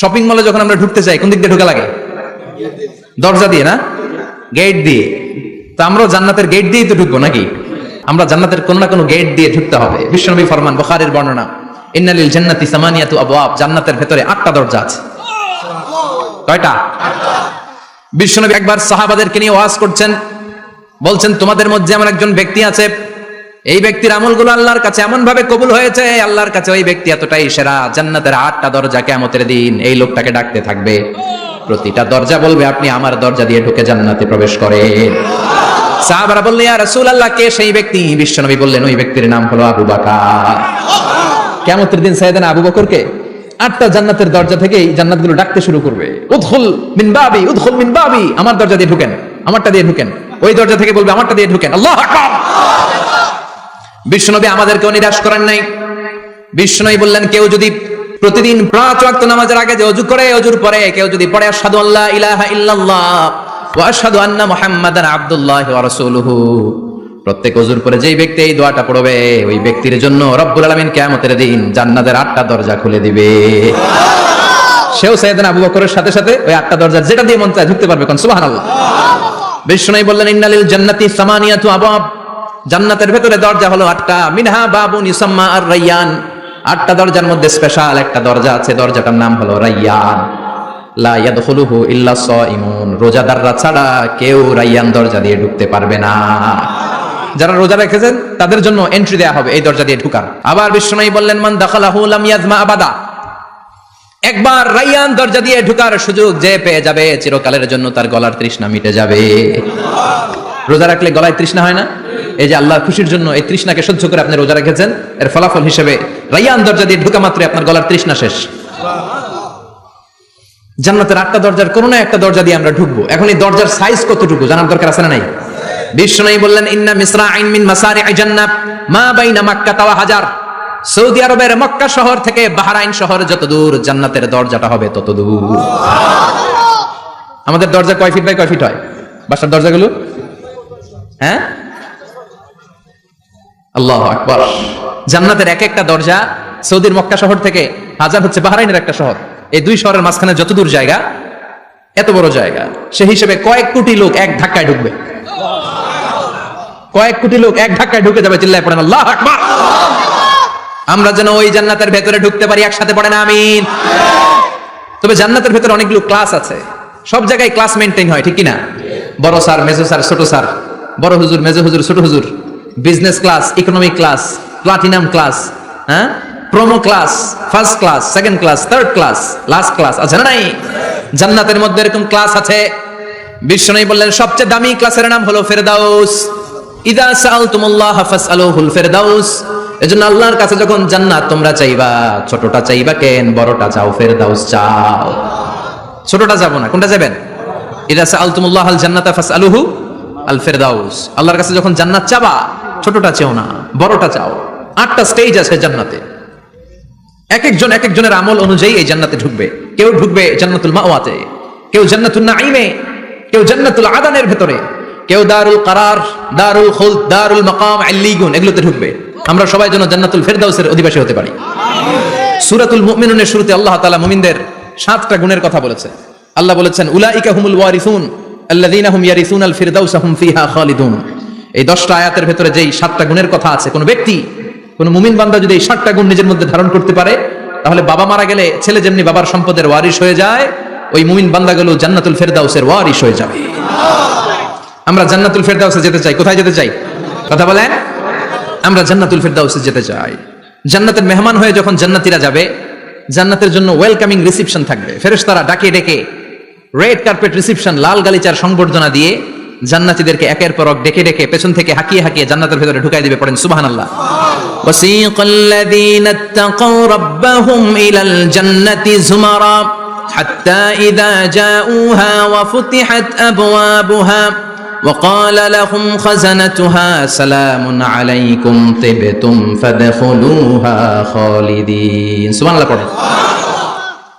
Shopping মলে যখন আমরা ঢুকতে চাই কোন দিক দিয়ে ঢোকা লাগে? দরজা দিয়ে, না? গেট দিয়ে। তো আমরাও জান্নাতের গেট দিয়েই তো ঢুকবো নাকি? আমরা জান্নাতের কোনো না কোনো গেট দিয়ে ঢুকতে হবে। বিশ্বনবী ফরমান, বুখারীর বর্ণনা ইন্নালিল জান্নাতি সামানিয়াতু আবওয়াব জান্নাতের ভেতরে আটটা দরজা আছে। কয়টা? বিশ্বনবী একবার সাহাবাদেরকে নিয়ে ওয়াজ করছেন, বলছেন, তোমাদের মধ্যে এমন একজন ব্যক্তি আছে এই ব্যক্তির আমলগুলো আল্লাহর কাছে এমন ভাবে কবুল হয়েছে, আল্লাহর কাছে ওই ব্যক্তি এতটাই সেরা, জান্নাতের আটটা দরজা কেমতের দিন এই লোকটাকে ডাকতে থাকবে। প্রতিটা দরজা বলবে, আপনি আমার দরজা দিয়ে ঢুকে জান্নাতে প্রবেশ করেন। সাহাবারা কে সেই ব্যক্তি? বিশ্বনবী বললেন, ওই ব্যক্তির নাম হলো আবু বকর। কেমতের দিন আবু বকরকে আটটা জান্নাতের দরজা থেকেই জান্নাতগুলো ডাকতে শুরু করবে। উদখুল মিন বাবি, উদখুল মিন বাবি, আমার দরজা দিয়ে ঢুকেন, আমারটা দিয়ে ঢুকেন। ওই দরজা থেকে বলবে, আমারটা দিয়ে ঢুকেন। আল্লাহ আকবার! বিশ্বনবী আমাদেরকেও নিরাশ করেন নাই। বিষ্ণুই বললেন, কেউ যদি প্রতিদিন পাঁচ ওয়াক্ত নামাজের আগে যে অজু করে, অজুর পরে কেউ যদি পড়ে, আশহাদু আল্লাহ ইলাহা ইল্লাল্লাহ ওয়া আশহাদু আন্না মুহাম্মাদান আবদুল্লাহ ওয়া রাসূলুহু। প্রত্যেক অজুর পরে যেই ব্যক্তি এই দোয়াটা পড়বে, ওই ব্যক্তির জন্য রব্বুল আলামিন কিয়ামতের দিন জান্নাতের আটটা দরজা খুলে দিবে। সেও সাইয়েদনা আবু বকরের সাথে সাথে ওই আটটা দরজা যেটা দিয়ে মন চায় ঢুকতে পারবে কোন, সুবহানাল্লাহ। বিষ্ণুই বললেন, ইন্নালিল জান্নাতি সামানিয়াতু আবাব। জান্নাতের ভেতরে দরজা হলো আটটা। মিনহা বাবু ইউসাম্মা আর রাইয়ান আটটা দরজার মধ্যে স্পেশাল একটা দরজা আছে। দরজাটার নাম হলো রাইয়ান। লা ইয়াদখুলুহু ইল্লা সাইমুন রোজাদাররা ছাড়া কেউ রাইয়ান দরজা দিয়ে ঢুকতে পারবে না। যারা রোজা রেখেছেন, তাদের জন্য এন্ট্রি দেয়া হবে এই দরজা দিয়ে ঢুকার। আবার বিষ্ণুই বললেন, মান দাখালাহু লাম ইয়াজমা আবাদা। একবার রাইয়ান দরজা দিয়ে ঢুকার সুযোগ যে পেয়ে যাবে, চিরকালের জন্য তার গলার তৃষ্ণা মিটে যাবে। রোজা রাখলে গলায় তৃষ্ণা হয় না? এই যে আল্লাহ খুশির জন্য এই তৃষ্ণাকে সহ্য করে আপনি রোজা রেখেছেন, এর ফলাফল হিসেবে রাইয়ান দরজা দিয়ে ঢুকা মাত্রই আপনার গলার তৃষ্ণা শেষ। জান্নাতের আটটা দরজার কোনো না একটা দরজা দিয়ে আমরা ঢুকবো। এখন এই দরজার সাইজ কতটুকু? জানার দরকার আছে না নাই? বিষ্ণু বললেন, ইন্না মিসরা আইন মিন মাসারি জান্নাত, মা বাইনা মাক্কা তাওয়া হাজার। সৌদি আরবের মক্কা শহর থেকে বাহরাইন শহর যত দূর জান্নাতের দরজাটা হবে তত দূর আমাদের দরজা কয় ফিট বাই কয় ফিট হয়? বাসার দরজাগুলো? হ্যাঁ? আল্লাহ আকবর। জান্নাতের এক একটা দরজা সৌদির মক্কা শহর থেকে হাজার হচ্ছে বাহরাইনের একটা শহর। এই দুই শহরের মাঝখানে যত দূর জায়গা, এত বড় জায়গা। সে হিসেবে কয়েক কোটি লোক এক ধাক্কায় ঢুকবে। কয়েক কোটি লোক এক ধাক্কায় ঢুকে যাবে, চিল্লায় পড়েন, আল্লাহ আকবার! আমরা যেন ওই জান্নাতের ভেতরে ঢুকতে পারি, একসাথে পড়েন, আমিন। তবে জান্নাতের ভেতরে অনেকগুলো ক্লাস আছে। সব জায়গায় ক্লাস মেনটেন হয়, ঠিক কিনা? বড় স্যার, মেজো স্যার, ছোট স্যার। বড় হুজুর, মেজো হুজুর, ছোট হুজুর। Business class economic class platinum class হ্যাঁ promo class first class second class third class last class আছে না নাই? জান্নাতের মধ্যে এরকম ক্লাস আছে। বিশ্বনবী বললেন, সবচেয়ে দামি ক্লাসের নাম হলো ফেরদাউস। ইদা সাআলতুমুল্লাহ ফাসআলুহুল ফেরদাউস। এজন্য আল্লাহর কাছে যখন জান্নাত, তোমরা চাইবা, ছোটটা চাইবা কেন, বড়টা চাও, ফেরদাউস চাও। ছোটটা যাব না, কোনটা যাবেন? ইদা সাআলতুমুল্লাহ আল জান্নাতা ফাসআলুহু আল ফেরদাউস। আল্লাহর কাছে যখন জান্নাত চাবা, ছোটটা চাও না, বড়টা চাও। আটটা স্টেজ আছে জান্নাতে। এক একজন এক একজনের আমল অনুযায়ী এই জান্নাতে ঢুকবে। কেউ ঢুকবে জান্নাতুল মাওয়াতে, কেউ জান্নাতুল নাঈমে, কেউ জান্নাতুল আদানের ভেতরে, কেউ দারুল কারার, দারুল খুলদ, দারুল মাকাম, আল্লিগুন, এগুলোতে ঢুকবে। আমরা সবাই যেন জান্নাতুল ফেরদাউসের অধিবাসী হতে পারি। সূরাতুল মুমিনুনের শুরুতে আল্লাহ তাআলা মুমিনদের সাতটা গুণের কথা বলেছে। আল্লাহ বলেছেন, উলাইকা হুমুল ওয়ারিসুন সাতটা গুণের কথা আছে, কোন ব্যক্তি, কোন মুমিন বান্দা যদি সাতটা গুণ নিজের মধ্যে ধারণ করতে পারে, তাহলে বাবা মারা গেলে ছেলে যেমনি বাবার সম্পদের ওয়ারিশ হয়ে যায়, ওই মুমিন বান্দাগুলো জান্নাতুল ফেরদাউসের ওয়ারিশ হয়ে যাবে। আমরা জান্নাতুল ফেরদাউসে যেতে চাই, কোথায় যেতে চাই? কথা বলেন। আমরা জান্নাতুল ফেরদাউসে যেতে চাই। জান্নাতের মেহমান হয়ে যখন জান্নাতীরা যাবে, জান্নাতের জন্য ওয়েলকামিং রিসিপশন থাকবে। ফেরেশতারা ডাকে ডেকে রেড কার্পেট রিসিপশন লাল গালিচার সংবর্ধনা দিয়ে জান্নাতীদেরকে একের পর এক ডেকে ডেকে পেছন থেকে হাকিয়ে হাকিয়ে জান্নাতের ভেতরে ঢুকাই দিবে পড়েন সুবহানাল্লাহ وسيق الذين اتقوا ربهم إلى الجنة زمرا حتى إذا جاءوها وفتحت أبوابها وقال لهم خزنتها سلام عليكم طبتم فادخلوها خالدين سبحان الله পড়েন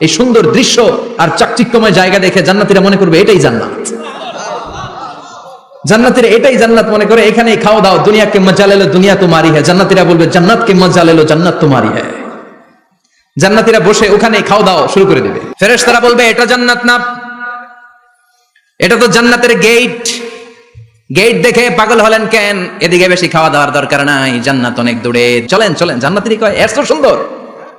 এই সুন্দর দৃশ্য আর চাকচিক্যময় জায়গা দেখে জান্নাতীরা মনে করবে, এটাই জান্নাত। জান্নাতের এটাই জান্নাত মনে করে এখানে খাওয়া দাও দুনিয়াকে মজা লেলো, দুনিয়া তোমারই হ্যাঁ জান্নাতীরা বলবে, জান্নাতকে মজা লেলো, জান্নাত তোমারই হ্যাঁ জান্নাতীরা বসে ওখানে খাওয়া দাও শুরু করে দেবে। ফেরেশতারা বলবে, এটা জান্নাত না। এটা তো জান্নাতের গেট। গেট দেখে পাগল হলেন কেন? এদিকে বেশি খাওয়া দাওয়ার দরকার নাই। জান্নাত অনেক দূরে। চলেন চলেন। জান্নাতেরই কয় এত সুন্দর।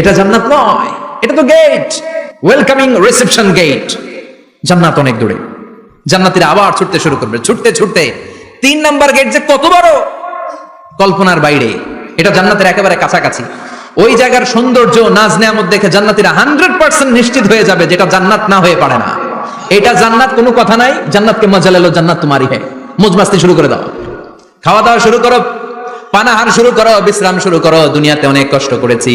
এটা জান্নাত নয়, এটা তো গেট ওয়েলকামিং রিসেপশন গেট জান্নাত অনেক দূরে। জান্নাতীরা আবার ছুটতে শুরু করবে। ছুটতে ছুটতে তিন নাম্বার গেট যে কত বড়? কল্পনার বাইরে। এটা জান্নাতের একেবারে কাছাকাছি। ওই জায়গার সৌন্দর্য, নাজ নেয়ামত দেখে জান্নাতিরা হান্ড্রেড পার্সেন্ট নিশ্চিত হয়ে যাবে যেটা জান্নাত না হয়ে পারে না। এটা জান্নাত কোনো কথা নাই, জান্নাতকে মজা লেলো জান্নাত তোমারই হে। মুজমাস্তি শুরু করে দাও। খাওয়া দাওয়া শুরু করো, পানাহার শুরু করো, বিশ্রাম শুরু করো। দুনিয়াতে অনেক কষ্ট করেছি।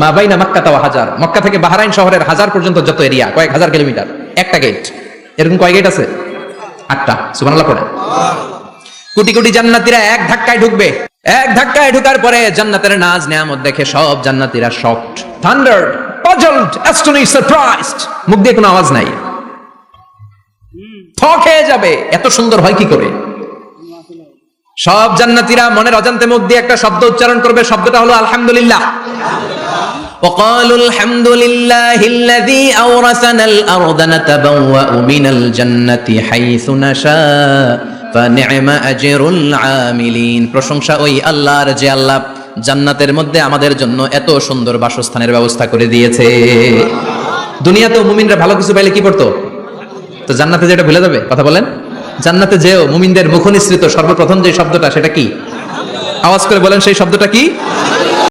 মা বাইনা মক্কা তাও হাজার। মক্কা থেকে বাহারাইন শহরের হাজার পর্যন্ত যত এরিয়া কয়েক হাজার কিলোমিটার। একটা গেট এরকম কয় গেট আছে? আটটা। সুবহানাল্লাহ পড়ে কোটি কোটি জান্নাতিরা এক ধাক্কায় ঢুকবে। এক ধাক্কায় ঢুকার পরে জান্নাতের নাজ নেয়ামত দেখে সব জান্নাতিরা শকড পাজলড অ্যাস্টনিশ সারপ্রাইজড মুখ দিয়ে কোনো আওয়াজ নাই। যাবে। এত সুন্দর হয় কি করে? সব জান্নাতীরা মনের অজান্তে মুখ দিয়ে একটা শব্দ উচ্চারণ করবে। শব্দটা হলো আলহামদুলিল্লাহ। وقالوا الحمد لله الذي أورثنا الأرض نتبوأ من الجنة حيث نشاء فنعم أجر العاملين প্রশংসা ওই আল্লাহর যে আল্লাহ জান্নাতের মধ্যে আমাদের জন্য এত সুন্দর বাসস্থানের ব্যবস্থা করে দিয়েছে দুনিয়াতেও মুমিনরা ভালো কিছু পাইলে কি করতো তো জান্নাতে যেটা ভুলে যাবে কথা বলেন জান্নাতে যেও মুমিনদের মুখ নিঃসৃত সর্বপ্রথম যে শব্দটা সেটা কি আওয়াজ করে বলেন সেই শব্দটা কি